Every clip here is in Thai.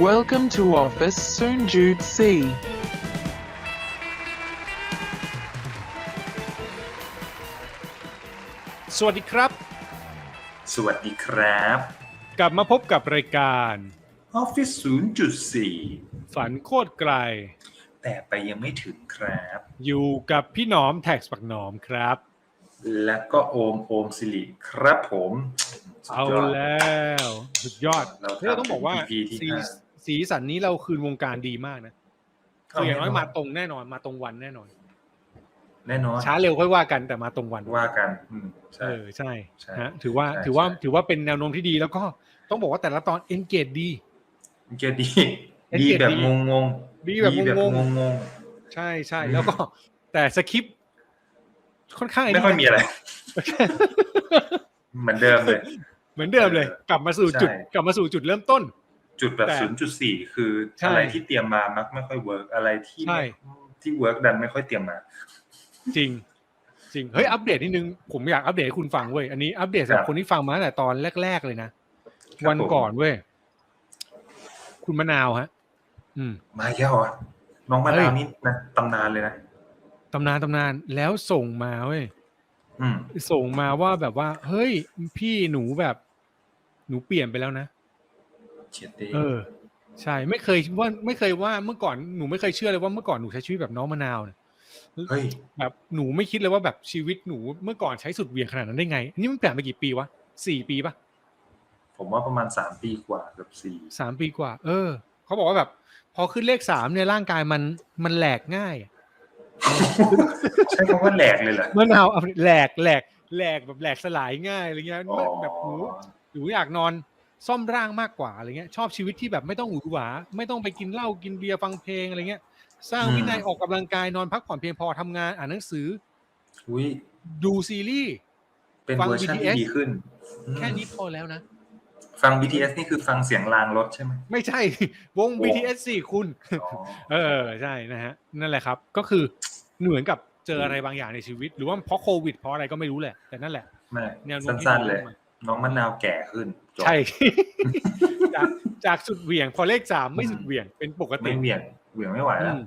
Welcome to office soon Jude C. สวัสดีครับ สวัสดีครับ กลับมาพบกับรายการ Office 0.4 ฝันโคตรไกล แต่ไปยังไม่ถึงครับ อยู่กับพี่หนอมแท็กปักหนอมครับ และก็โอมโอมสิริครับผมสุดเอายดแล้ว สุดยอดเราทำเฮ้ยเราต้องบอกว่า EP ที่ สีห้าสีสันนี้เราคืนวงการดีมากนะคืออย่างน้อยมาตรงแน่นอนมาตรงวันแน่นอน แน่นอนช้าเร็วค่อยว่ากันแต่มาตรงวันว่ากัน อืมเอใช่อใช่ใช่ฮะถือว่าใช่ถือว่าใช่ถือว่าเป็นแนวโน้มที่ดีแล้วก็ต้องบอกว่าแต่ละตอนเอนเกจดีเกยดี Engage ดีแบบดีงงงๆดีแบบงงงงใช่ใช่อืมแล้วก็ แต่สคริปต์ค่อนข้างๆอ้ไม่ค่อยนี่มีอะไร เหมือนเดิมเลย เหมือนเดิมเลย กลับมาสู่จุดใช่กลับมาสู่จุดเริ่มต้น จุดแบบแต่0.4คือใช่อะไรที่เตรียมมามักไม่ค่อยเวิร์กอะไรที่ใช่ที่เวิร์กดันไม่ค่อยเตรียมมา จริง จริงเฮ้ยอัปเดตนิดนึงผมอยากอัปเดตให้คุณฟังเว้ยอันนี้อัปเดตสำหรัครับบคนที่ฟังมาตั้งแต่ตอนแรก ๆ เลยนะครับวันผมก่อนเว้ยคุณมะนาวฮะ อืม มาเยอะอะน้องมะเฮ้นาวยนี่นะตำนานเลยนะตำนานตำนานแล้วส่งมาเว้ยอืมส่งมาว่าแบบว่า เฮ้ย พี่หนูแบบ หนูเปลี่ยนไปแล้วนะ เฉียดเดเออ ใช่ไม่เคยว่าไม่เคยว่าเมื่อก่อนหนูไม่เคยเชื่อเลยว่าเมื่อก่อนหนูใช้ชีวิตแบบน้องมะนาวเนี่ยเฮ้ยแบบหนูไม่คิดเลยว่าแบบชีวิตหนูเมื่อก่อนใช้สุดเหวียงขนาดนั้นได้ไงอันนี่มันเปลี่ยนไปกี่ปีวะสี่ปีปะผมว่าประมาณสามปีกว่าเกับสี่สามปีกว่า เออเขาบอกว่าแบบ พอขึ้นเลขสามเนี่ยร่างกายมันมันแหลกง่ายอะใช้คำว่าแหลกเลยเหรอมะนาวเอาแหลกแหลกแหลกแบบแหลกสลายง่ายอะไรเงี้ยอ๋อแบบหนูหนูอยากนอน ซ่อมร่างมากกว่าอะไรเงี้ยชอบชีวิตที่แบบไม่ต้องหวือหวา ไม่ต้องไปกินเหล้ากินเบียร์ฟังเพลงอะไรเงี้ย สร้างวินัยออกกำลังกายนอนพักผ่อนเพียงพอทำงานอ่านหนังสืออุ้ยดูซีรีส์เป็นฟังเวอร์ชัน BTS ที่ดีขึ้นอืมแค่นี้พอแล้วนะ ฟัง BTS นี่คือฟังเสียงรางรถใช่ไหมไม่ใช่ วงโอ้ BTS สี่คุณอ๋อเออใช่นะฮะ นั่นแหละครับ ก็คือเหมือนกับเจออะไรบางอย่างในชีวิต หรือว่าเพราะโควิดเพราะอะไรก็ไม่รู้แหละ แต่นั่นแหละไม่แนวโน้มที่สั้นดีๆเลยมาก น้องมะนาวแก่ขึ้นจบใช่ จากจากสุดเหวี่ยง พอเลขสามไม่สุดเหวี่ยงเป็นปกติไม่เหวี่ยงเหวี่ยงไม่ไหวแล้วอืม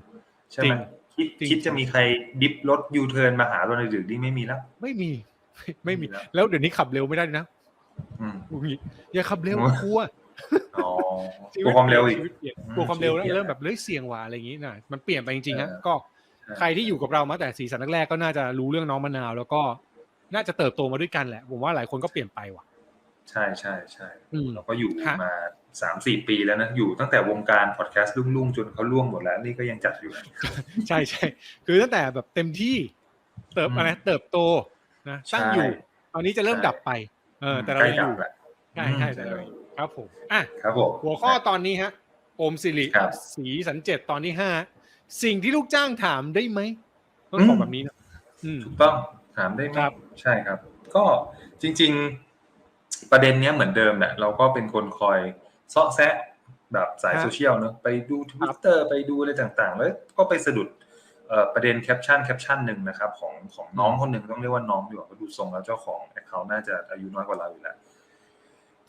ใช่ไหมคิดจริงคิดจะมีใครดิฟรถยูเทิร์นมาหาเราในดึกนี่ไม่มีแล้ว ไม่มี ไม่มีไม่มีแล้วแล้วเดี๋ยวนี้ขับเร็วไม่ได้นะอืมอุ๊ยอย่าขับเร็วโอ้ยกลัวอ๋อกลัวความเร็วอีกชีวิตเปลี่ยนอืมกลัวความเร็วแล้วชีวิตเปลี่ยนเริ่มแบบเฮ้ยเสี่ยงว่ะอะไรอย่างนี้นะมันเปลี่ยนไปจริงๆฮะเออก็เออใครที่อยู่กับเรามาแต่สีสันแรกๆก็น่าจะรู้เรื่องน้องมะนาว แล้วก็ น่าจะเติบโตมาด้วยกันแหละ ผมว่าหลายคนก็เปลี่ยนไปว่ะ ใช่ใช่ใช่อืมเราก็อยู่ฮะมาสามสี่ปีแล้วนะอยู่ตั้งแต่วงการพอดแคสต์ลุ่งๆ จนเขาล่วงหมดแล้ว นี่ก็ยังจัดอยู่ ใช่ใช่คือตั้งแต่แบบเต็มที่ เติบอืมอะไรเติบโตนะตั้งอยู่ใช่ตอนนี้จะเริ่มใช่ดับไป เออ แต่เราใกล้ยังดัอบยู่แล้วใช่ใช่แต่เรายังอยู่ครับผมอะครับผมหัวข้อตอนนี้ฮะโอมสิริครับสีสันเจ็ดตอนที่ห้าสิ่งที่ลูกจ้างถามได้ไหมต้องบอกแบบนี้นะอืมถูกต้อง ถามได้ไหมครับใช่ครับ ก็จริง ๆ ประเด็นเนี้ยเหมือนเดิมแหละเราก็เป็นคนคอยเซาะแซะแบบสายฮะโซเชียลเนอะไปดู Twitter ไปดูอะไรต่างๆ แล้วก็ไปสะดุดเอ่อประเด็นแคปชั่นแคปชั่นหนึ่งนะครับของของน้องคนหนึ่งต้องเรียกว่าน้องดีกว่าเพราะดูทรงแล้วเจ้าของแอคเคาท์น่าจะอายุน้อยกว่าเราอยู่แล้ว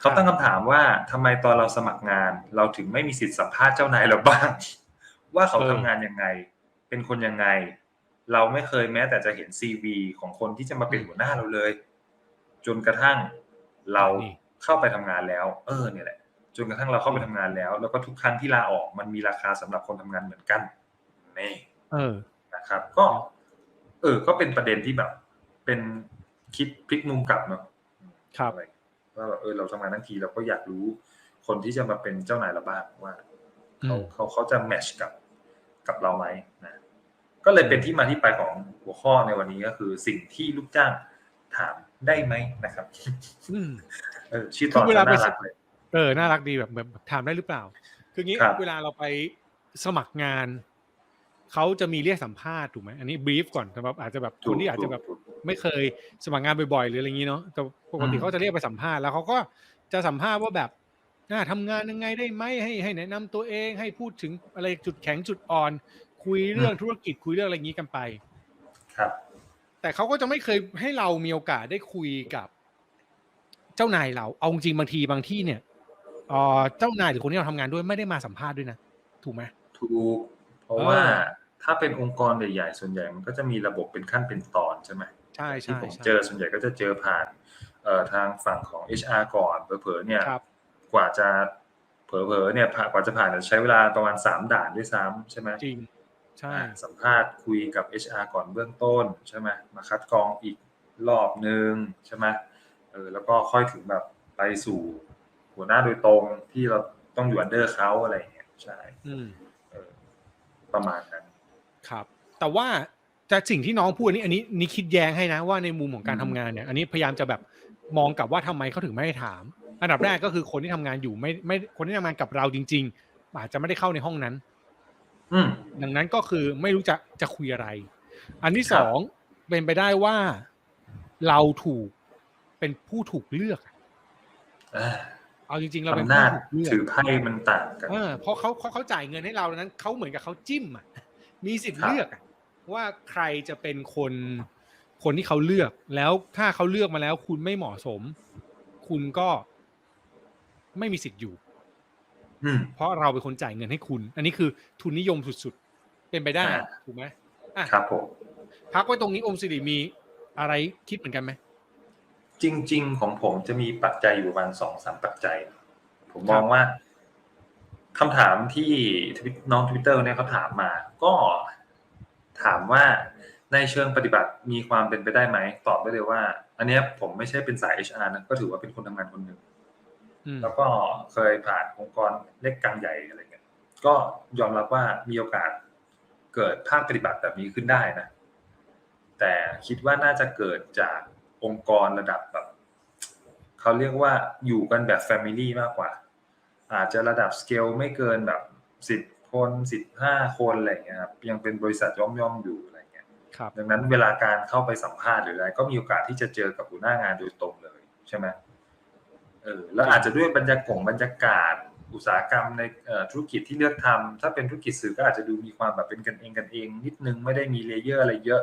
เขาตั้งคำถามว่าทำไมตอนเราสมัครงาน เราถึงไม่มีสิทธิ์สัมภาษณ์เจ้านายเราบ้าง ว่าเขาเออทำงานยังไง เป็นคนยังไง เราไม่เคยแม้แต่จะเห็นซีวีของคนที่จะมาเป็นหัวหน้าเราเลย จนกระทั่งเรานี่เข้าไปทำงานแล้ว เออเนี่ยแหละ จนกระทั่งเราเข้าไปทำงานแล้ว แล้วก็ทุกครั้งที่ลาออกมันมีราคาสำหรับคนทำงานเหมือนกันนี่เออนะครับ ก็ เออ ก็เป็นประเด็นที่แบบ เป็นคิดพลิกมุมกลับเนาะครับอะไรว่าแบบเออเราทำงานทั้งทีเราก็อยากรู้ คนที่จะมาเป็นเจ้านายเราบ้างว่าเขาอืมเขาเขาจะแมทชกับกับเราไหมนะ ก็เลยเป็นที่มาที่ไปของหัวข้อในวันนี้ก็คือสิ่งที่ลูกจ้างถามได้ไหมนะครับอืมเออชื่อตอนคือเวลาไปน่ารักเลยเออน่ารักดีแบบแบบถามได้หรือเปล่า คืองี้ครับเวลาเราไปสมัครงานเขาจะมีเรียกสัมภาษณ์ถูกไหมอันนี้บรีฟก่อนสำหรับอาจจะแบบคนที่อาจจะแบบถูกไม่เคยสมัครงานบ่อยๆหรืออะไรอย่างนี้เนาะแต่ปกติอืมเขาจะเรียกไปสัมภาษณ์แล้วเขาก็จะสัมภาษณ์ว่าแบบอ่าทำงานยังไงได้ไหมให้ให้แนะนำตัวเองให้พูดถึงอะไรจุดแข็งจุดอ่อน คุยเรื่องธุรกิจคุยเรื่องอะไรอย่างนี้กันไป ครับ แต่เขาก็จะไม่เคยให้เรามีโอกาสได้คุยกับ เจ้านายเรา เอาจริงๆบางทีบางที่เนี่ยเอ่อเจ้านายหรือคนที่เราทำงานด้วยไม่ได้มาสัมภาษณ์ด้วยนะ ถูกไหมถูก เพราะเออว่าถ้าเป็นองค์กรใหญ่ๆส่วนใหญ่มันก็จะมีระบบเป็นขั้นเป็นตอนใช่ไหมใช่ที่ใช่ผมใช่เจอส่วนใหญ่ก็จะเจอผ่านเอ่อทางฝั่งของ HR ก่อนเผลอๆเนี่ยครับกว่าจะเผลอๆเนี่ยผ่านกว่าจะผ่านเนี่ยใช้เวลาประมาณ3ด่านด้วยซ้ำใช่ไหมจริง ใช่อ่าสัมภาษณ์คุยกับ HR ก่อนเบื้องต้นใช่ไหมมาคัดกรองอีกรอบนึงใช่ไหมเออแล้วก็ค่อยถึงแบบไปสู่หัวหน้าโดยตรงที่เราต้องอยู่อันเดอร์เขาอะไรอย่างเงี้ยใช่อืมเออประมาณนั้น ครับ แต่ว่าแต่สิ่งที่น้องพูดอันนี้อันนี้นี่คิดแย้งให้นะว่าในมุมของการอืมทำงานเนี่ย อันนี้พยายามจะแบบมองกลับว่าทำไมเขาถึงไม่ให้ถาม อันดับแรกก็คือคนที่ทำงานอยู่ไม่ไม่คนที่ทำงานกับเราจริง ๆ อาจจะไม่ได้เข้าในห้องนั้นอืม ดังนั้นก็คือไม่รู้จะจะคุยอะไร อันที่คสรับองเป็นไปได้ว่าเราถูกเป็นผู้ถูกเลือกอ่าเอาเอาจริงๆ เราเป็นอำผู้นาจถูกเลือกถือไพ่มันต่างกันเออเพราะเขาเขาเขาจ่ายเงินให้เราดังนั้นเขาเหมือนกับเขาจิ้มอะ มีสิทธิ์ครับเลือกอะว่าใครจะเป็นคนคนที่เขาเลือกแล้วถ้าเขาเลือกมาแล้ว คุณไม่เหมาะสม คุณก็ไม่มีสิทธิ์อยู่อืม เพราะเราเป็นคนจ่ายเงินให้คุณ อันนี้คือทุนนิยมสุดๆ เป็นไปได้อ่าถูกไหมอะครับผมพักไว้ตรงนี้อมสิริมีอะไรคิดเหมือนกันไหมจริง ๆ ของผมจะมีปัจจัยอยู่ประมาณสองสามปัจจัย ผมมองว่าคำถามที่ทวิตน้องทวิตเตอร์เนี่ยเขาถามมา ก็ถามว่าในเชิงปฏิบัติมีความเป็นไปได้ไหม ตอบได้เลยว่า อันเนี้ยผมไม่ใช่เป็นสาย HR นะก็ถือว่าเป็นคนทำงานคนหนึ่งอืม แล้วก็เคยผ่านองค์กรเล็กกลางใหญ่อะไรเงี้ยก็ยอมรับว่ามีโอกาสเกิดภาคปฏิบัติแบบนี้ขึ้นได้นะ แต่คิดว่าน่าจะเกิดจากองค์กรระดับแบบเขาเรียกว่าอยู่กันแบบแฟมิลี่มากกว่า อาจจะระดับสเกลไม่เกินแบบสิบคนสิบห้าคนอะไรเงี้ยครับยังเป็นบริษัทย่อมๆอยู่อะไรเงี้ยครับดังนั้นเวลาการเข้าไปสัมภาษณ์หรืออะไรก็มีโอกาสที่จะเจอกับหัวหน้างานโดยตรงเลยใช่ไหม เออแล้วอาจจะด้วยบรรยากาศบรรยากาศ อุตสาหกรรมในเอ่อธุรกิจที่เลือกทำถ้าเป็นธุรกิจสื่อก็อาจจะดูมีความแบบเป็นกันเองกันเอง นิดนึงไม่ได้มีเลเยอร์อะไรเยอะ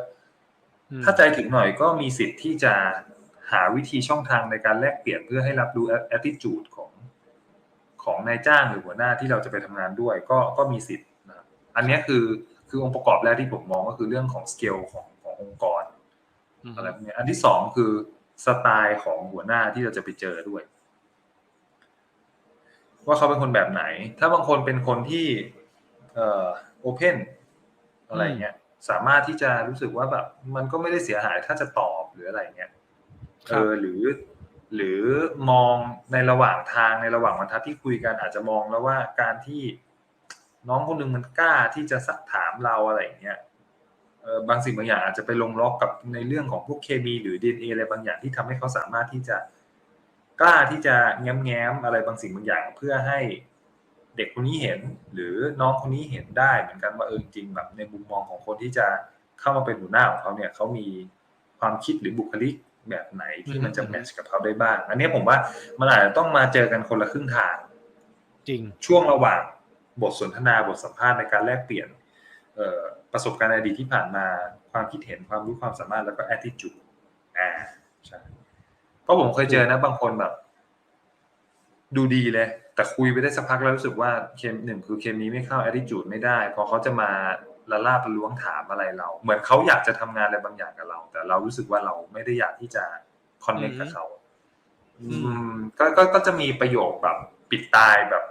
อืมถ้าใจถึงหน่อยก็มีสิทธิ์ที่จะหาวิธีช่องทางในการแลกเปลี่ยนเพื่อให้รับรู้ attitude ของของนายจ้างหรือหัวหน้าที่เราจะไปทำงานด้วย ก็ก็มีสิทธิ์นะครับอันเนี้ยคือคือองค์ประกอบแรกที่ผมมองก็คือเรื่องของสเกลของขององค์กรอืมอะไรพวกเนี้ยอันที่สองคือสไตล์ของหัวหน้าที่เราจะไปเจอด้วย ว่าเขาเป็นคนแบบไหน ถ้าบางคนเป็นคนที่เอ่อโอเพนอะไรเงี้ยสามารถที่จะรู้สึกว่าแบบ มันก็ไม่ได้เสียหายถ้าจะตอบหรืออะไรเงี้ยคเอรับอหรือหรือมองในระหว่างทางในระหว่างบรรทัดที่คุยกันอาจจะมองแล้วว่าการที่น้องคนหนึ่งมันกล้าที่จะสักถามเราอะไรอย่างเงี้ยเออบางสิ่งบางอย่างอาจจะไปลงล็อกกับในเรื่องของพวกเคมีหรือ DNA อะไรบางอย่างที่ทำให้เขาสามารถที่จะ กล้าที่จะแง้มแง้มๆอะไรบางสิ่งบางอย่าง เพื่อให้เด็กคนนี้เห็น หรือน้องคนนี้เห็นได้เหมือนกันว่าเออจริงๆแบบในมุมมองของคนที่จะเข้ามาเป็นหัวหน้าของเขาเนี่ยเขามีความคิดหรือบุคลิกแบบไหนที่มันจะอืมแมทช์กับเขาได้บ้าง อันนี้ผมว่ามันอาจจะต้องมาเจอกันคนละครึ่งทาง จริงช่วงระหว่างบทสนทนาบทสัมภาษณ์ในการแลกเปลี่ยนเอ่อประสบการณ์ในอดีตที่ผ่านมาความคิดเห็นความรู้ความสามารถแล้วก็ attitude อ่าใช่ เพราะผมเคยเจอนะบางคนแบบ ดูดีเลย แต่คุยไปได้สักพักแล้วรู้สึกว่าเคมหนึ่งคือเคมีไม่เข้า attitude ไม่ได้ พอเขาจะมาละลาบละล้วงถามอะไรเรา เหมือนเขาอยากจะทำงานอะไรบางอย่างกับเรา แต่เรารู้สึกว่าเราไม่ได้อยากที่จะ connect กับเขาอืมอืมก็ก็ก็จะมีประโยคแบบปิดตายแบบ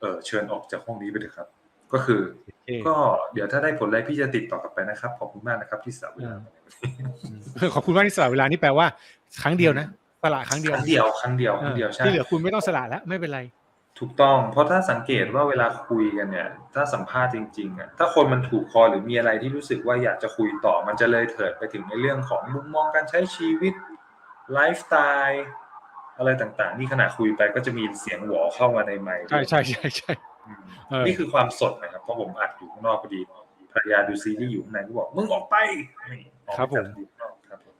เออเชิญออกจากห้องนี้ไปเถอะครับ ก็คือโอเคก็เดี๋ยวถ้าได้ผลอะไรพี่จะติดต่อกลับไปนะครับ ขอบคุณมากนะครับที่สาวเวลาอืมขอบคุณมากที่สละเวลานี่แปลว่า ครั้งเดียวนะสละครั้งเดียวครั้งเดียวครั้งเดียวครั้งเดียวใช่ที่เหลือคุณไม่ต้องสละแล้วไม่เป็นไร ถูกต้อง เพราะถ้าสังเกตว่าเวลาคุยกันเนี่ย ถ้าสัมภาษณ์จริงๆอะถ้าคนมันถูกคอหรือมีอะไรที่รู้สึกว่าอยากจะคุยต่อ มันจะเลยเถิดไปถึงในเรื่องของมุมมองการใช้ชีวิตไลฟ์สไตล์อะไรต่างๆ นี่ขณะคุยไปก็จะมีเสียงหวอเข้ามาในไมค์ใช่ใช่ใช่ใช่อืมเออนี่คือความสดนะครับเพราะผมอัดอยู่ข้างนอกพอดีภรรยาดูซีรีส์อยู่ข้างในก็บอกมึงออกไปนี่ออกไปจากอยู่ข้างนอกครับผม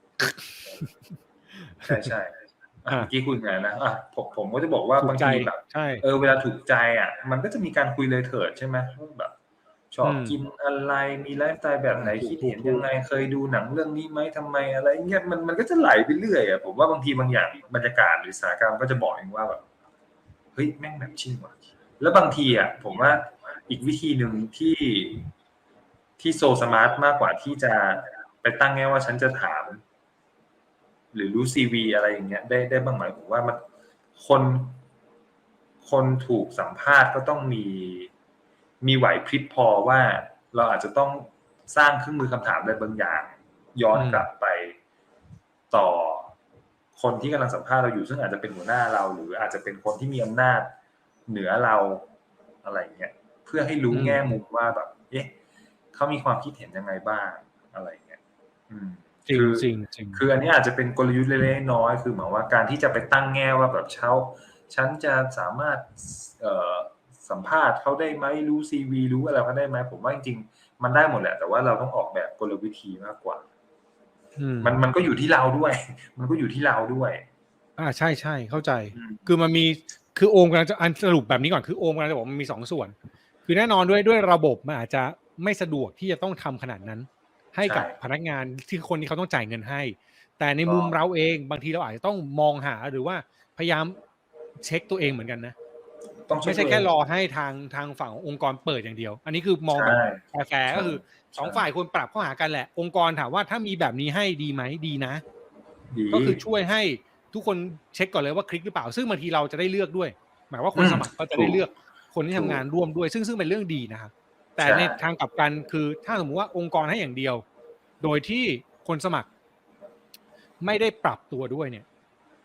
ใช่ใช่อะอะเมื่อกี้คุยไงนะอะผมผมก็จะบอกว่าถูบากงใจทีแบบใช่เออเวลาถูกใจอะ มันก็จะมีการคุยเลยเถิดใช่ไหมว่าแบบชอบอืมกินอะไรมีไลฟ์สไตล์แบบไหนถูกคิดเห็นถูกยังไงเคยดูหนังเรื่องนี้ไหมทำไมอะไรเงี้ยมันมันก็จะไหลไปเรื่อยอะผมว่าบางทีบางอย่างบรรยากาศหรือสถานการณ์ก็จะบอกเองว่าแบบเฮ้ยแม่งแบบชิ่งว่ะแล้วบางทีอะผมว่าอีกวิธีหนึ่งที่ที่โซสมาร์ทมากกว่าที่จะไปตั้งแง่ว่าฉันจะถาม หรือรู้ซีวีอะไรอย่างเงี้ยได้ได้บ้างไหมผมว่ามันคนคนถูกสัมภาษณ์ก็ต้องมีมีไหวพริบพอว่าเราอาจจะต้องสร้างเครื่องมือคำถามอะไรบางอย่าง ย้อนกลับไปต่อคนที่กำลังสัมภาษณ์เราอยู่ซึ่งอาจจะเป็นหัวหน้าเรา หรืออาจจะเป็นคนที่มีอำนาจเหนือเราอะไรเงี้ยเพื่อให้รู้แง่มุมว่าแบบเอ๊ะเขามีความคิดเห็นยังไงบ้างอะไรเงี้ย อืม จริงคือจริงจริงคืออันนี้อาจจะเป็นกลยุทธ์เล็กๆน้อยๆคือหมายว่าการที่จะไปตั้งแง่ว่าแบบเช้าฉันจะสามารถเอ่อสัมภาษณ์เขาได้ไหมรู้ซีวีรู้อะไรเขาได้ไหมผมว่าจริงๆมันได้หมดแหละ แต่ว่าเราต้องออกแบบกลวิธีมากกว่าอืมมันมันก็อยู่ที่เราด้วย มันก็อยู่ที่เราด้วย อ่าใช่ใช่เข้าใจอืมคือมันมีคือโอมกำลังจะอันสรุปแบบนี้ก่อนคือโอมกำลังจะบอกว่ามันมีสองส่วน คือแน่นอนด้วยด้วยระบบมันอาจจะไม่สะดวกที่จะต้องทำขนาดนั้น ให้กับพนักงานที่คนที่เขาต้องจ่ายเงินให้ แต่ในมุมเราเองบางทีเราอาจจะต้องมองหาหรือว่าพยายามเช็คตัวเองเหมือนกันนะต้องไม่ใช่แค่รอให้ทางทางฝั่งองค์กรเปิดอย่างเดียว อันนี้คือมองแบบใช่แฟร์ๆก็คือสองฝ่ายควรปรับเข้าหากันแหละ องค์กรถามว่าถ้ามีแบบนี้ให้ดีไหมดีนะดีก็คือช่วยให้ทุกคนเช็คก่อนเลยว่าคลิกหรือเปล่า ซึ่งบางทีเราจะได้เลือกด้วย หมายว่าคนสมัครก็จะได้เลือกคนที่ทำงานร่วมด้วย ซึ่งซึ่งเป็นเรื่องดีนะครับ แต่ในทางกลับกันคือถ้าสมมุติว่าองค์กรให้อย่างเดียว โดยที่คนสมัคร ไม่ได้ปรับตัวด้วยเนี่ย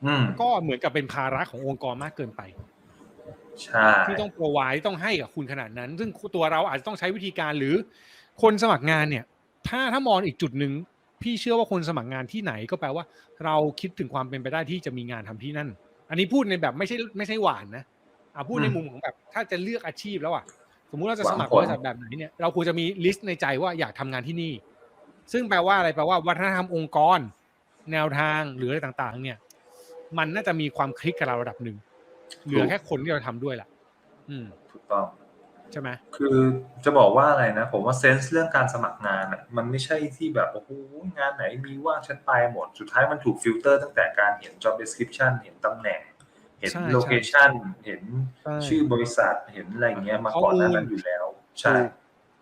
อืมก็เหมือนกับเป็นภาระขององค์กรมากเกินไปใช่ที่ต้องโปรไวต้องให้กับคุณขนาดนั้น ซึ่งตัวเราอาจจะต้องใช้วิธีการหรือ คนสมัครงานเนี่ย ถ้าถ้ามองอีกจุดหนึ่งพี่เชื่อว่าคนสมัครงานที่ไหนก็แปลว่า เราคิดถึงความเป็นไปได้ที่จะมีงานทำที่นั่น อันนี้พูดในแบบไม่ใช่ไม่ใช่หวานนะอะพูดในมุมของแบบ ถ้าจะเลือกอาชีพแล้วอะ สมมุติเราจะสมัครบริษัทแบบไหนเนี่ยเราควรจะมีลิสต์ในใจว่าอยากทำงานที่นี่ ซึ่งแปลว่าอะไรแปลว่าวัฒนธรรมองค์กร แนวทางหรืออะไรต่าง ๆ เนี่ย มันน่าจะมีความคลิกกับเราระดับหนึ่งเหลือแค่คนที่เราทำด้วยแหละอืมถูกต้องใช่ไหมคือจะบอกว่าอะไรนะ ผมว่าเซนส์เรื่องการสมัครงานอะมันไม่ใช่ที่แบบโอ้โหงานไหนมีว่างฉันไปหมด สุดท้ายมันถูกฟิลเตอร์ตั้งแต่การเห็น job description เห็นตำแหน่ง เห็นใช่ location เห็นใช่ชื่อบริษัทเห็นอะไรเงี้ยมาก่อนหน้านั้นอยู่แล้ว ใช่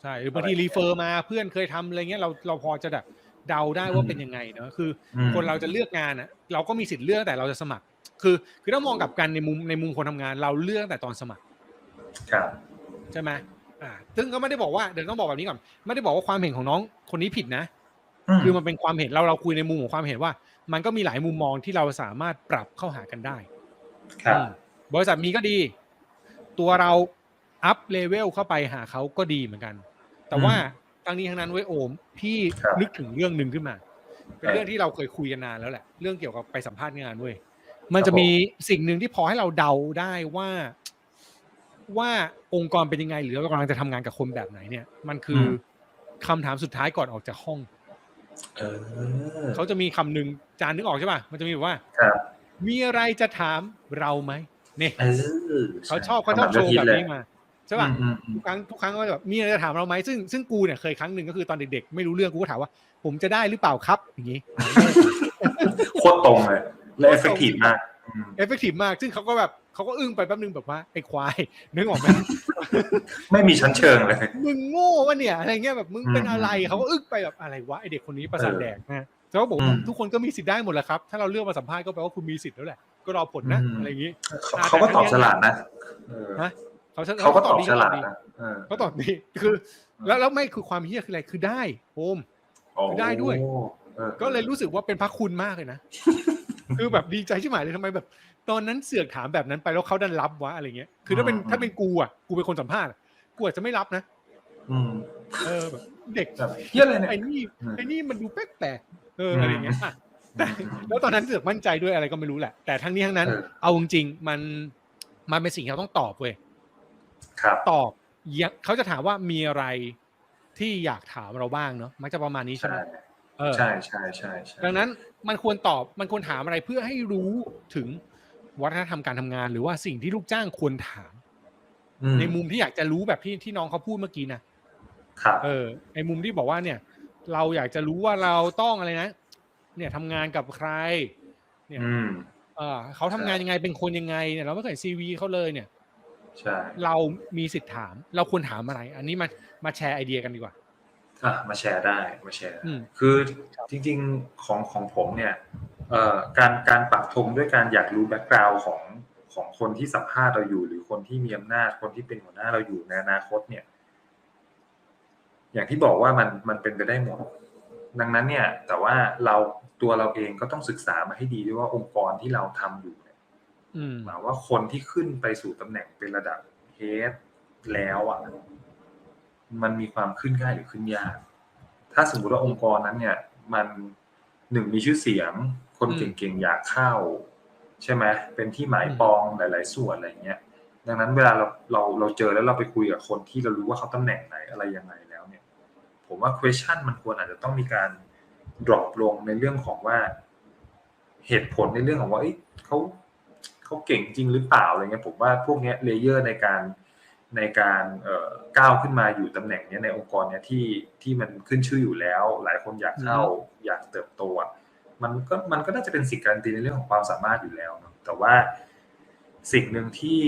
ใช่หรือบางทีรีเฟอร์มาเพื่อนเคยทำอะไรเงี้ยเราเราพอจะแบบเดาได้ว่าเป็นยังไงเนอะคืออมคนเราจะเลือกงานอะเราก็มีสิทธิ์เลือกแต่เราจะสมัคร คือคือถ้ามองกลับกันในมุมในมุมคนทำงาน เราเลือกตั้งแต่ตอนสมัครครับใช่ไหมอ่าซึ่งก็ไม่ได้บอกว่าเดี๋ยวต้องบอกแบบนี้ก่อนไม่ได้บอกว่าความเห็นของน้องคนนี้ผิดนะ คือมันเป็นความเห็นเราเราคุยในมุมของความเห็นว่า มันก็มีหลายมุมมองที่เราสามารถปรับเข้าหากันได้ ครับอืมบริษัทมีก็ดี ตัวเราอัพเลเวลเข้าไปหาเขาก็ดีเหมือนกัน แต่ว่าทั้งนี้ทั้งนั้นไว้ยโอม พี่ครับนึกถึงเรื่องหนึ่งขึ้นมา เป็นเออเรื่องที่เราเคยคุยกันนานแล้วแหละ เรื่องเกี่ยวกับไปสัมภาษณ์งานเว้ยมันครับจะมีสิ่งหนึ่งที่พอให้เราเดาได้ว่า ว่าองค์กรเป็นยังไง หรือเรากำลังจะทำงานกับคนแบบไหนเนี่ย มันคืออคำถามสุดท้ายก่อนออกจากห้องเออเขาจะมีคำหนึ่งจานนึกออกใช่ป่ะมันจะมีแบบว่าครับ มีอะไรจะถามเราไหมเนี่ยเออเขาชอบเขาชอบโชว์แบบนี้มาใช่ป่ะอืมอืมทุกครั้งทุกครั้งก็แบบมีอะไรจะถามเราไหมซึ่งซึ่งกูเนี่ยเคยครั้งหนึ่งก็คือตอนเด็กๆ ไม่รู้เรื่องกูก็ถามว่า ผมจะได้หรือเปล่าครับ อย่างนี้โคตรตรงเลยและเอฟเฟกตีฟมากอืมเอฟเฟกตีฟมาก ซึ่งเขาก็แบบเขาก็อึ้งไปแป๊บนึงแบบว่าไอ้ควายนึกออกไหมไม่มีชั้นเชิงเลย มึงโง่วะเนี่ยอะไรเงี้ยแบบมึงเป็นอะไรอืมเขาก็อึ้งไปแบบอะไรวะไอเด็กคนนี้ประสาทเออแดกนะ แต่ว่าบอกอืว่ามทุกคนก็มีสิทธิ์ได้หมดแหละครับ ถ้าเราเลือกมาสัมภาษณ์ก็แปลว่าคุณมีสิทธิ์แล้วแหละ ก็รอผลนะอืมอะไรอย่างนี้เขาเขาก็ตอบฉลาดนะเออฮะเขาเขาก็ตอบดีฉลาดดีนะเออเขาตอบดีคือ แล้วแล้วไม่คือความเฮี้ยคืออะไรคือได้โอมโอ้ได้ด้วยออก็เลยรู้สึกว่าเป็นพระคุณมากเลยนะคือแบบดีใจชิบหายเลยทำไมแบบ ตอนนั้นเสือกถามแบบนั้นไปแล้วเขาดันรับวะอะไรเงี้ย คือถ้าเป็นถ้าเป็นกูอะกูเป็นคนสัมภาษณ์อะกูอาจจะไม่รับนะ อืมเออแบบเด็กแบบเฮียอะไรเนี่ยไอ้นี่อืมไอ้นี่มันดูแปลกๆเอออะไรเงี้ยอะแต่แล้วตอนนั้นเสือกมั่นใจด้วยอะไรก็ไม่รู้แหละ แต่ทั้งนี้ทั้งนั้น เออเอาจริงๆมันมันเป็นสิ่งที่เราต้องตอบเว้ยครับตอบยังเขาจะถามว่ามีอะไรที่อยากถามเราบ้างเนาะมักจะประมาณนี้ใช่ใช่ไหมเออใช่ใช่ใช่ใช่ดังนั้นมันควรตอบมันควรถามอะไรเพื่อให้รู้ถึงวัฒนธรรมการทำงาน หรือว่าสิ่งที่ลูกจ้างควรถามอืในมุมที่อยากจะรู้แบบที่ที่น้องเขาพูดเมื่อกี้นะครับ เออในมุมที่บอกว่าเนี่ย เราอยากจะรู้ว่าเราต้องอะไรนะ เนี่ยทำงานกับใคร เนี่ยอืมเออเขาทำงานยังไงเป็นคนยังไงเนี่ย เราไม่เคยซีวีเขาเลยเนี่ยใช่เรามีสิทธิ์ถาม เราควรถามอะไร อันนี้มามาแชร์ไอเดียกันดีกว่าอะมาแชร์ได้มาแชร์อืมคือจริง ๆของของผมเนี่ยเอ่อการการปักธงด้วยการอยากรู้แบ็กกราวด์ของของคนที่สัมภาษณ์เราอยู่ หรือคนที่มีอำนาจคนที่เป็นหัวหน้าเราอยู่ในอนาคตเนี่ย อย่างที่บอกว่ามันมันเป็นไปได้หมด ดังนั้นเนี่ยแต่ว่าเราตัวเราเองก็ต้องศึกษามาให้ดีด้วยว่าองค์กรที่เราทำอยู่เนี่ยอืมหมายว่าคนที่ขึ้นไปสู่ตำแหน่งเป็นระดับเฮดแล้วอะมันมีความขึ้นง่ายหรือขึ้นยาก ถ้าสมมติว่าองค์กรนั้นเนี่ย มันหนึ่งมีชื่อเสียง คนอืมเก่งๆอยากเข้า ใช่ไหมเป็นที่หมายปองหลาย ๆ ส่วนอะไรเงี้ยดังนั้นเวลาเราเราเราเจอแล้วเราไปคุยกับคนที่เรารู้ว่าเขาตำแหน่งไหนอะไรยังไงแล้วเนี่ย ผมว่า question มันควรอาจจะต้องมีการ drop ลงในเรื่องของว่า เหตุผลในเรื่องของว่าเอ้ยเขาเขาเก่งจริงหรือเปล่าอะไรเงี้ยผมว่าพวกเนี้ยเลเยอร์ในการในการเอ่อก้าวขึ้นมาอยู่ตำแหน่งเนี้ยในองค์กรเนี้ยที่ที่มันขึ้นชื่ออยู่แล้ว หลายคนอยากเข้าอยากเติบโตอะมันก็มันก็น่าจะเป็นสิ่งการันตีในเรื่องของความสามารถอยู่แล้วเนอะแต่ว่าสิ่งหนึ่งที่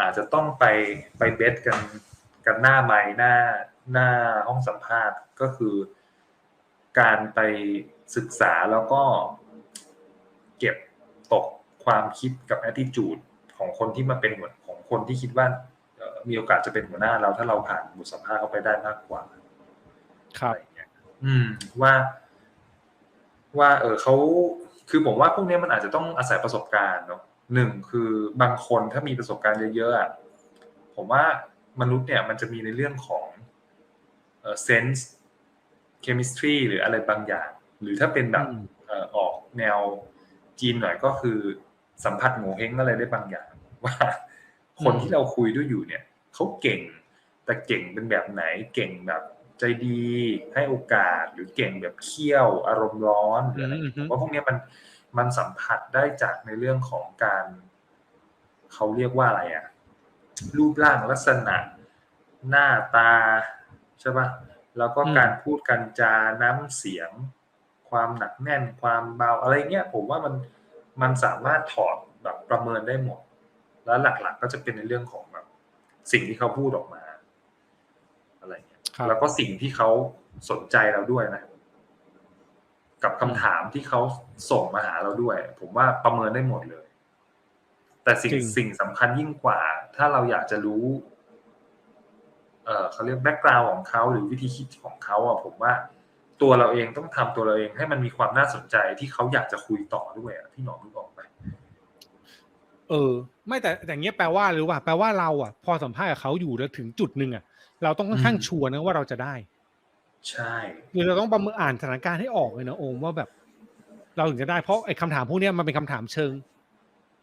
อาจจะต้องไปไปเบสกันกันหน้าไม้หน้า หน้าห้องสัมภาษณ์ก็คือ การไปศึกษาแล้วก็เก็บตกความคิดกับ attitude ของคนที่มาเป็นหัวของคนที่คิดว่ามีโอกาสจะเป็นหัวหน้าเราถ้าเราผ่านบทสัมภาษณ์เข้าไปได้มากกว่าครับอะไรเงี้ยอืมว่า ว่า เออเขาคือผมว่าพวกนี้มันอาจจะต้องอาศัยประสบการณ์เนาะหนึ่งคือบางคนถ้ามีประสบการณ์เยอะๆอะผมว่ามนุษย์เนี่ยมันจะมีในเรื่องของ เอ่อ sense chemistry หรืออะไรบางอย่าง หรือถ้าเป็นแบบอืมเอ่อออกแนวจีนหน่อยก็คือสัมผัสโงเฮงอะไรได้บางอย่าง ว่าคนที่เราคุยด้วยอยู่เนี่ยเขาเก่งแต่เก่งเป็นแบบไหนเก่งแบบใจดีให้โอกาสหรือเก่งแบบเคี่ยวอารมณ์ร้อนหรืออะไรอืมอืมผมว่าพวกเนี้ยมันมันสัมผัสได้จากในเรื่องของการเขาเรียกว่าอะไรอะรูปร่างลักษณะหน้าตา ใช่ปะแล้วก็อืมการพูดกันจาน้ำเสียง ความหนักแน่นความเบาอะไรเงี้ยผมว่ามันมันสามารถถอดแบบประเมินได้หมด แล้วหลักๆก็จะเป็นในเรื่องของแบบสิ่งที่เขาพูดออกมา อะไรเงี้ยครับแล้วก็สิ่งที่เขาสนใจเราด้วยนะ กับคำถามที่เขาส่งมาหาเราด้วย ผมว่าประเมินได้หมดเลย แต่สิ่งจริงสิ่งสำคัญยิ่งกว่า ถ้าเราอยากจะรู้ เออเขาเรียกแบ็กกราวน์ของเขาหรือวิธีคิดของเขาอะผมว่าตัวเราเองต้องทำตัวเราเองให้มันมีความน่าสนใจที่เขาอยากจะคุยต่อด้วยอะพี่หนอมนึกออกไหมเออ ไม่แต่แต่อย่างเงี้ยแปลว่าหรือว่าแปลว่าเราอะ พอสัมภาษณ์กับเขาอยู่แล้วถึงจุดหนึ่งอะ เราต้องค่อนข้างชัวร์นะว่าเราจะได้ ใช่คือเราต้องประเมินอ่านสถานการณ์ให้ออกเลยนะโอมว่าแบบ เราถึงจะได้เพราะไอ้คำถามพวกเนี้ยมันเป็นคำถามเชิง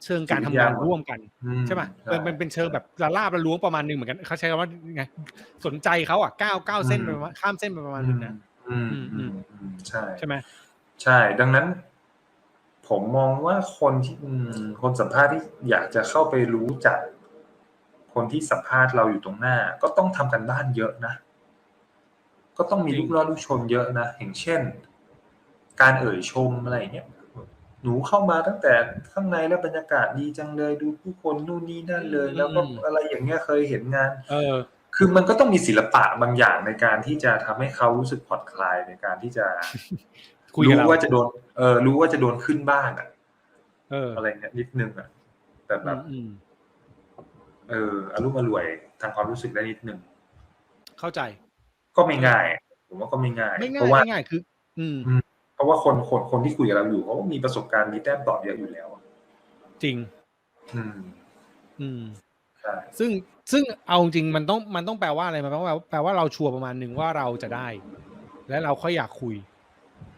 เชิงการทำงานร่วมกันอืใช่ป่ะมันเป็นเป็นเชิงแบบละลาบละล้วงประมาณหนึงเหมือนกันเขาใช้คำว่าไงสนใจเขาอะก้าวก้าวเส้นไปประมาณข้ามเส้นไปประมาณหนึงนะอืมอืมอืมอืมใช่ใช่ไหมใช่ ดังนั้น ผมมองว่าคนที่อืมคนสัมภาษณ์ที่อยากจะเข้าไปรู้จัก คนที่สัมภาษณ์เราอยู่ตรงหน้า ก็ต้องทำกันบ้านเยอะนะก็ต้องมีลูกล่อลูกชนเยอะนะอย่างเช่น การเอ่ยชมอะไรอย่างเงี้ย หนูเข้ามาตั้งแต่ข้างในแล้วบรรยากาศดีจังเลยดูผู้คนนู่นนี่นั่นเลย แล้วก็อะไรอย่างเงี้ยเคยเห็นงาน เออ คือมันก็ต้องมีศิลปะบางอย่างในการที่จะทำให้เขารู้สึกผ่อนคลายในการที่จะคุยกับรู้เราว่าจะโดน เออ รู้ว่าจะโดนขึ้นบ้านอะเออ อะไรเงี้ยนิดนึงอะแต่แบอืบมอืมเอออารมณ์อรวยทางความรู้สึกได้นิดนึงเข้าใจ ก็ไม่ง่าย ผมว่าก็ไม่ง่ายไม่เพง่ายราะว่าไม่ง่ายคือ อืมเพ ราะว่าคนคนคนที่คุยกับเราอยู่เขาก็มีประสบการณ์มีแต้มต่อเยอะอยู่แล้วอะจริง อืม อืมใช่ซึ่งซึ่งเอาจริงมันต้องมันต้องแปลว่าอะไรมันแปลว่าแปลว่าเราชัวร์ประมาณหนึ่งว่าเราจะได้ และเราค่อยอยากคุย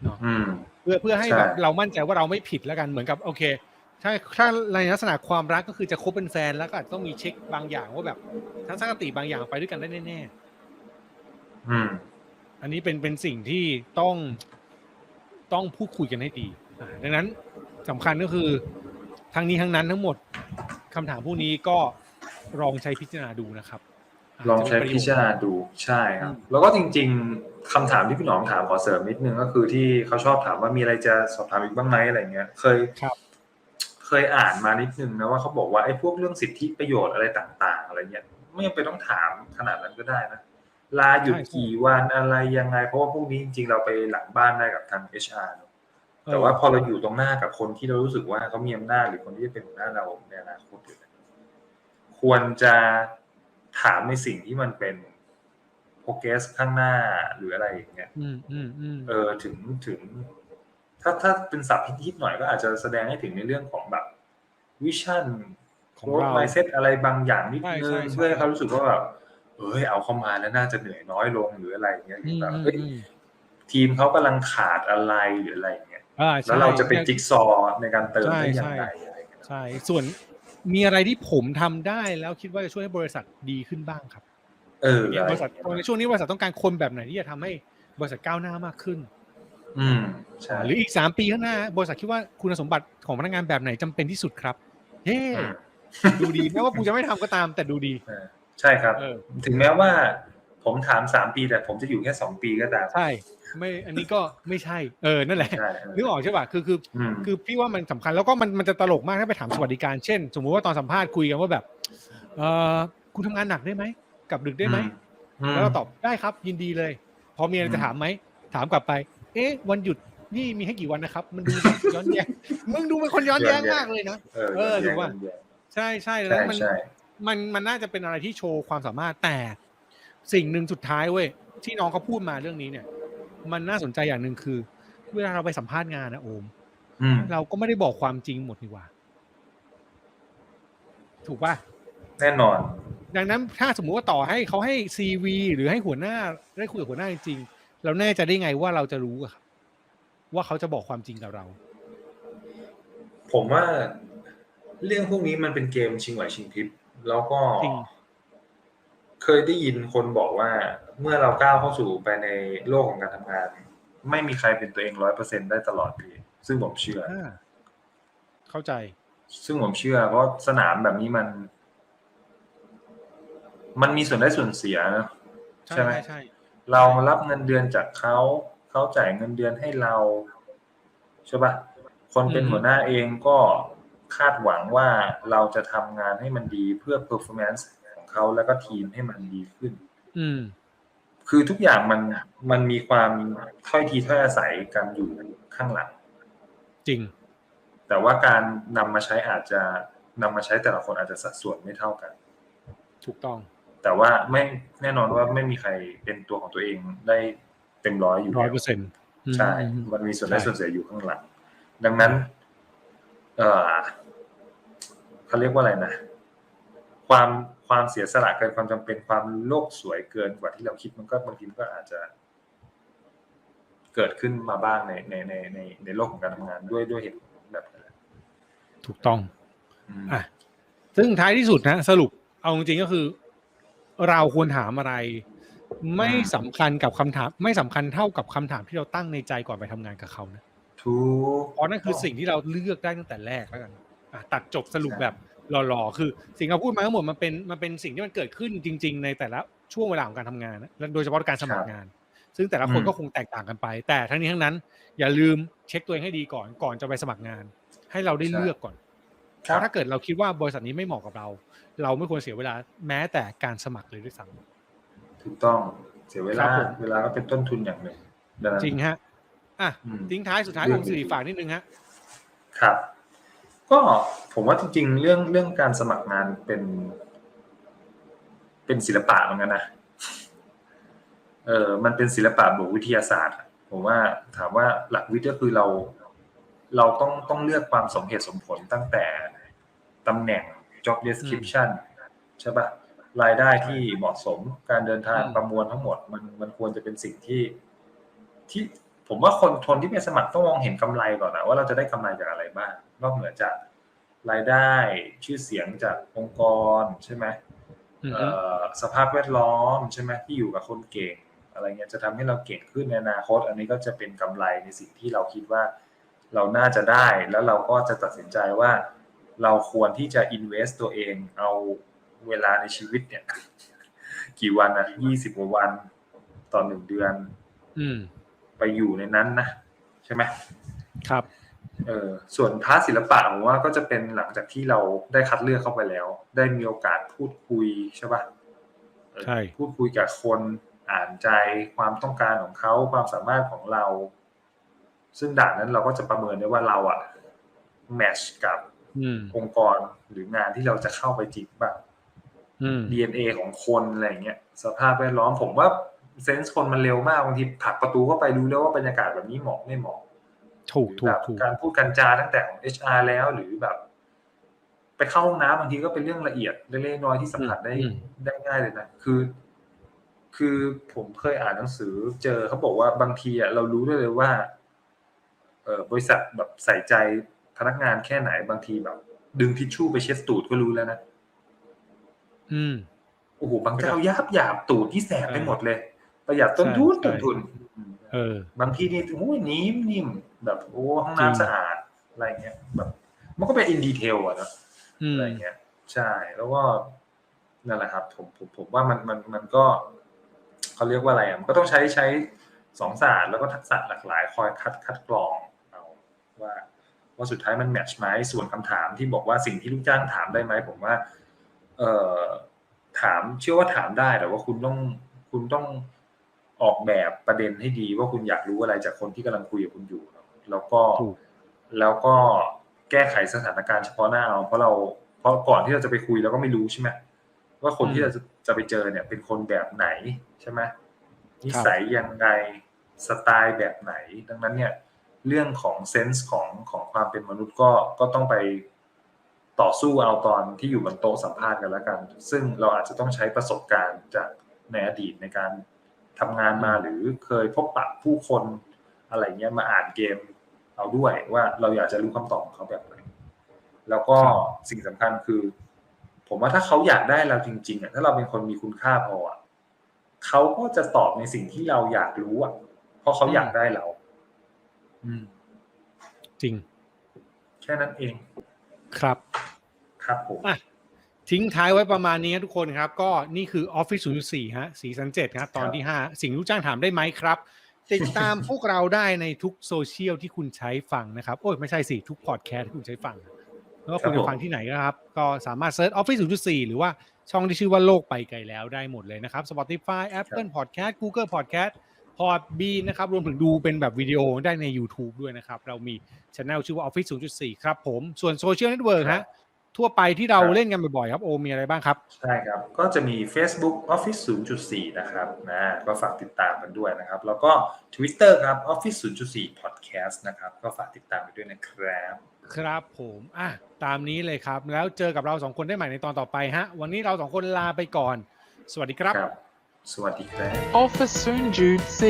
เนาะอืมเพื่อเพื่อให้ใช่แบบเรามั่นใจว่าเราไม่ผิดแล้วกันเหมือนกับ โอเค ถ้าถ้าในลักษณะความรักก็คือจะคบเป็นแฟนแล้วก็อาจจะต้องมีเช็คบางอย่างว่าแบบทัศนคติบางอย่างไปด้วยกันได้แน่อืมๆอันนี้เป็นเป็นสิ่งที่ต้อง ต้องพูดคุยกันให้ดีอ่าดังนั้นสำคัญก็คือทั้งนี้ทั้งนั้นทั้งหมดคำถามพวกนี้ก็ลองใช้พิจารณาดูนะครับาลองใช้จะมีประโยพิชน์จารณาดูใช่ครับอืมแล้วก็จริง ๆคำถามที่พี่หนอมถามขอเสริมนิดนึงก็คือที่เขาชอบถามว่ามีอะไรจะสอบถามอีกบ้างไหมอะไรเงี้ย เคยครับเคยอ่านมานิดนึงนะว่าเขาบอกว่าไอ้พวกเรื่องสิทธิประโยชน์อะไรต่าง ๆ อะไรเงี้ยไม่จำเป็นต้องถามขนาดนั้นก็ได้นะ ลาหยุดใช่ใช่กี่วันอะไรยังไง เพราะว่าพวกนี้จริงๆเราไปหลังบ้านได้กับทาง HR เนอะเออแต่ว่าพอเราอยู่ตรงหน้ากับคนที่เรารู้สึกว่าเขามีอำนาจหรือคนที่จะเป็นหัวหน้าเราในอนาคตอยู่เนี่ยควรจะถามในสิ่งที่มันเป็นโปรเกสข้างหน้าหรืออะไรอย่างเงี้ยอืมอืมอืมเออถึงถึง ถ้าถ้าเป็นศัพท์ฮิตๆหน่อยก็อาจจะแสดงให้ถึงในเรื่องของแบบวิชั่นของโรดเราไมเซ็ตอะไรบางอย่างนิดใช่นึใช่งใช่เพื่อให้เขารู้สึกว่าแบบ เอ้ยเอาเข้ามาแล้วน่าจะเหนื่อยน้อยลงหรืออะไรอย่างเงี้ยหรือแบบอืมเฮ้ยอืมทีมเขากำลังขาดอะไรหรืออะไรอย่างเงี้ยอ่าใช่แล้วเราจะเป็นจิ๊กซอว์ในการเติมใช่ได้อย่างใช่ไรอะไรอย่างเงี้ยใช่ส่วนมีอะไรที่ผมทำได้แล้วคิดว่าจะช่วยให้บริษัทดีขึ้นบ้างครับ เออเนี่ยอะไรบริษัทในช่วงนี้บริษัทต้องการคนแบบไหนที่จะทำให้บริษัทก้าวหน้ามากขึ้น อืมใช่หรืออีกสามปีข้างหน้า บริษัทคิดว่าคุณสมบัติของพนักงานแบบไหนจำเป็นที่สุดครับเฮ้อืมดูดีแม้ว่ากูจะไม่ทำก็ตามแต่ดูดีเออ ใช่ครับเออถึงแม้ว่าผมถามสามปีแต่ผมจะอยู่แค่สองปีก็ตามใช่ไม่อันนี้ก็ไม่ใช่ เออนั่นแหละใช่นึกออกใช่ป่ะคือคืออืมคือพี่ว่ามันสำคัญแล้วก็มันมันจะตลกมากถ้าไปถามสวัสดิการเช่น สมมุติว่าตอนสัมภาษณ์คุยกันว่าแบบเออคุณทำงานหนักได้ไหมกลับดึกได้ไหมอืมแล้วเราตอบได้ครับ ยินดีเลย พอมีอะไรอืมจะถามไหมถามกลับไป เอ๊ะ วันหยุดนี่มีให้กี่วันนะครับ มันดูแบบย้อนแย้งมึงดูเป็นคนย้อนแย้งมากเลยนะเออเออแย่งถูกป่ะแย่งใช่ใช่แล้ใช่วมันใช่ มันมันน่าจะเป็นอะไรที่โชว์ความสามารถแต่สิ่งหนึ่งสุดท้ายเว้ยที่น้องเขาพูดมาเรื่องนี้เนี่ย มันน่าสนใจอย่างหนึ่งคือ เวลาเราไปสัมภาษณ์งานนะโอมอืมเราก็ไม่ได้บอกความจริงหมดนี่หว่า ถูกป่ะแน่นอน ดังนั้นถ้าสมมุติว่าต่อให้เขาให้ซีวีหรือให้หัวหน้าได้คุยกับหัวหน้าจริงๆเราแน่ใจะได้ไงว่าเราจะรู้อะครับว่าเขาจะบอกความจริงกับเรา ผมว่าเรื่องพวกนี้มันเป็นเกมชิงไหวชิงพริบ แล้วก็จริงเคยได้ยินคนบอกว่า เมื่อเราก้าวเข้าสู่ไปในโลกของการทำงาน ไม่มีใครเป็นตัวเองร้อยเปอร์เซ็นได้ตลอดพี่ซึ่งผมเชื่ออ่าเข้าใจ ซึ่งผมเชื่อ เพราะสนามแบบนี้มัน มันมีส่วนได้ส่วนเสียนะใช่ใช่ไหมใช่เรารับเงินเดือนจากเขาเขาจ่ายเงินเดือนให้เราใช่ปะคนเป็นหัวหน้าเองก็ คาดหวังว่าเราจะทำงานให้มันดีเพื่อ performance ของเขาแล้วก็ทีมให้มันดีขึ้นอืมคือทุกอย่างมันมันมีความถ้อยทีถ้อยอาศัยกันอยู่ข้างหลัง จริง แต่ว่าการนำมาใช้อาจจะนำมาใช้แต่ละคนอาจจะสัดส่วนไม่เท่ากัน ถูกต้อง แต่ว่าไม่แน่นอนว่าไม่มีใครเป็นตัวของตัวเองได้เต็มร้อยอยู่ร้อยแล้วเปอร์เซ็นต์ใช่ มันมีส่วนได้ใช่ส่วนเสียอยู่ข้างหลัง ดังนั้น เอ่อเขาเรียกว่าอะไรนะ ความความเสียสละเกินความจำเป็นความโลกสวยเกินกว่าที่เราคิดมันก็บางทีมันก็อาจจะเกิดขึ้นมาบ้างในในในในในโลกของการทำงานด้วยด้วยเหตุผลแบบนั้นแหละถูกต้องอืมอะซึ่งท้ายที่สุดนะสรุปเอาจริงๆก็คือ เราควรถามอะไร ไม่สำคัญกับคำถาม ไม่สำคัญเท่ากับคำถามที่เราตั้งในใจก่อนไปทำงานกับเขานะ ทุกเพราะนั่นคือสิ่งที่เราเลือกได้ตั้งแต่แรกแล้วกันอะตัดจบสรุปแบบหล่อๆ คือสิ่งที่เราพูดมาทั้งหมดมันเป็นมันเป็นสิ่งที่มันเกิดขึ้นจริง ๆ ในแต่ละช่วงเวลาของการทำงานนะและโดยเฉพาะการสมัครงาน ซึ่งแต่ละคนก็คงแตกต่างกันไป แต่ทั้งนี้ทั้งนั้น อย่าลืมเช็คตัวเองให้ดีก่อนก่อนจะไปสมัครงาน ให้เราได้เลือกก่อนเพราะถ้าเกิดเราคิดว่าบริษัทนี้ไม่เหมาะกับเรา เราไม่ควรเสียเวลาแม้แต่การสมัครเลยด้วยซ้ถูกต้องเสียเวครัลาบผมเวลาก็เป็นต้นทุนอย่างหนึ่งดังนั้นำจริงฮะ อะอืมทิ้งท้ายสุดท้ายเรื่อองงค์สิริฝากนิดนึงฮะครับ ก็ผมว่าจริงๆ เรื่องเรื่องการสมัครงานเป็น เป็นศิลปะเหมือนกันนะเออมันเป็นศิลปะบวกวิทยาศาสตร์อะผมว่าถามว่าหลักวิทย์ก็คือเรา เราต้องต้องเลือกความสมเหตุสมผลตั้งแต่ตำแหน่ง job description ใช่ปะรายได้ที่เหมาะสมการเดินทางอืมประมวลทั้งหมด มันมันควรจะเป็นสิ่งที่ที่ ผมว่าคนทนที่ไปสมัครต้องมองเห็นกำไรก่อนนะว่าเราจะได้กำไรจากอะไรบ้างนอกเหนือจากรายได้ชื่อเสียงจากองค์กรใช่ไหมอืมเอ่อสภาพแวดล้อมใช่ไหมที่อยู่กับคนเก่ง อะไรเงี้ยจะทำให้เราเก่งขึ้นในอนาคต อันนี้ก็จะเป็นกำไรในสิ่งที่เราคิดว่าเราน่าจะได้แล้วเราก็จะตัดสินใจว่า เราควรที่จะ invest ตัวเองเอาเวลาในชีวิตเนี่ย กี่วันนะยี่สิบกว่าวันต่อหนึ่งเดือน อืม ไปอยู่ในนั้นนะใช่ไหมครับเออส่วนพาร์ทศิลปะผมว่าก็จะเป็นหลังจากที่เราได้คัดเลือกเข้าไปแล้ว ได้มีโอกาสพูดคุยใช่ปะเออใช่พูดคุยกับคนอ่านใจความต้องการของเขาความสามารถของเรา ซึ่งด่านนั้นเราก็จะประเมินได้ว่าเราอะแมชกับอืมองค์กรหรืองานที่เราจะเข้าไปจริงแบบอืม DNA ของคนอะไรอย่างเงี้ยสภาพแวดล้อมผมว่า เซนส์คนมันเร็วมากบางทีผลักประตูเข้าไปรู้แล้วว่าบรรยากาศแบบนี้เหมาะไม่เหมาะถูกหรือถูแบกบถูกการพูดกันจาตั้งแต่ของ HR แล้วหรือแบบ ไปเข้าห้องน้ำบางทีก็เป็นเรื่องละเอียดเล็กๆน้อยๆที่สัมผัสได้อืมได้ง่ายเลยนะคือ คือผมเคยอ่านหนังสือ เจอเขาบอกว่าบางทีอะเรารู้ได้เลยว่า เออบริษัทแบบใส่ใจพนักงานแค่ไหนบางทีแบบ ดึงทิชชู่ไปเช็ดตูดก็รู้แล้วนะอืมโอ้โหบางเจ้ายับหยาบตูดที่แสบไปหมดเลย ประหยัดต้นทุนใช่ต้นทุนเออบางทีนี่โอ้ยนิ่มนิ่มแบบโอ้ห้องจริงน้ำสะอาดอะไรเงี้ยแบบ มันก็เป็นอินดีเทลอะเนอะอืมอะไรเงี้ย ใช่ แล้วก็นั่นแหละครับ ผมผมผมว่ามันมันมันก็เขาเรียกว่าอะไรอะมันก็ต้องใช้ใช้สองศาสตร์แล้วก็ทักษะหลากหลายคอยคัดคัดกรองเอาว่าว่าสุดท้ายมันแมทช์ไหมส่วนคำถามที่บอกว่าสิ่งที่ลูกจ้างถามได้ไหมผมว่า เอ่อถามเชื่อว่าถามได้แต่ว่าคุณต้องคุณต้อง ออกแบบประเด็นให้ดีว่าคุณอยากรู้อะไรจากคนที่กำลังคุยกับคุณอยู่เนอะแล้วก็ถูกแล้วก็แก้ไขสถานการณ์เฉพาะหน้าเอาเพราะเราเพราะก่อนที่เราจะไปคุยเราก็ไม่รู้ใช่ไหมว่าคนที่เราจะจะไปเจอเนี่ย เป็นคนแบบไหนใช่ไหมนิสัยยังไงสไตล์แบบไหน ดังนั้นเนี่ย เรื่องของเซนส์ของของความเป็นมนุษย์ก็ก็ต้องไปต่อสู้เอาตอนที่อยู่บนโต๊ะสัมภาษณ์กันแล้วกัน ซึ่งเราอาจจะต้องใช้ประสบการณ์จากในอดีตในการ ทำงานมาหรือเคยพบปะผู้คนอะไรเงี้ยมาอ่านเกมเอาด้วยว่าเราอยากจะรู้คำตอบของเขาแบบไหนแล้วก็ครับสิ่งสำคัญคือ ผมว่าถ้าเขาอยากได้เราจริง ๆอะถ้าเราเป็นคนมีคุณค่าพออะเขาก็จะตอบในสิ่งที่เราอยากรู้อะเพราะเขาอยากได้เรา อืม จริง แค่นั้นเอง ครับ ครับผมอะ ทิ้งท้ายไว้ประมาณนี้ครับทุกคนครับ ก็นี่คือ Office 0.4ฮะสีสันเจ็ดครับ ตอนที่ 5 สิ่งที่ลูกจ้างถามได้ไหมครับ ติดตามพวกเราได้ในทุกโซเชียลที่คุณใช้ฟังนะครับ โอ้ยไม่ใช่สิ ทุกพอดแคสต์ที่คุณใช้ฟังไม่ว่าคุณจะฟังที่ไหนก็ครับ ก็สามารถเซิร์ช Office 0.4 หรือว่าช่องที่ชื่อว่าโลกไปไกลแล้วได้หมดเลยนะครับ Spotify Apple Podcast Google Podcast Podbean นะครับ รวมถึงดูเป็นแบบวิดีโอได้ใน YouTube ด้วยนะครับ เรามีช anel ชื่อว่า Office 0.4 ครับผม ส่วนโซเชียลเน็ตเวิร์กฮะ ทั่วไปที่เราเล่นกันบ่อยๆครับโอมีอะไรบ้างครับ ใช่ครับ ก็จะมี Facebook Office 0.4 นะครับนะก็ฝากติดตามกันด้วยนะครับ แล้วก็ Twitter ครับ Office 0.4 Podcast นะครับ ก็ฝากติดตามไปด้วยนะครับครับผมอะตามนี้เลยครับ แล้วเจอกับเราสองคนได้ใหม่ในตอนต่อไปฮะ วันนี้เราสองคนลาไปก่อน สวัสดีครับครับสวัสดีครับ Office Soon Jude C.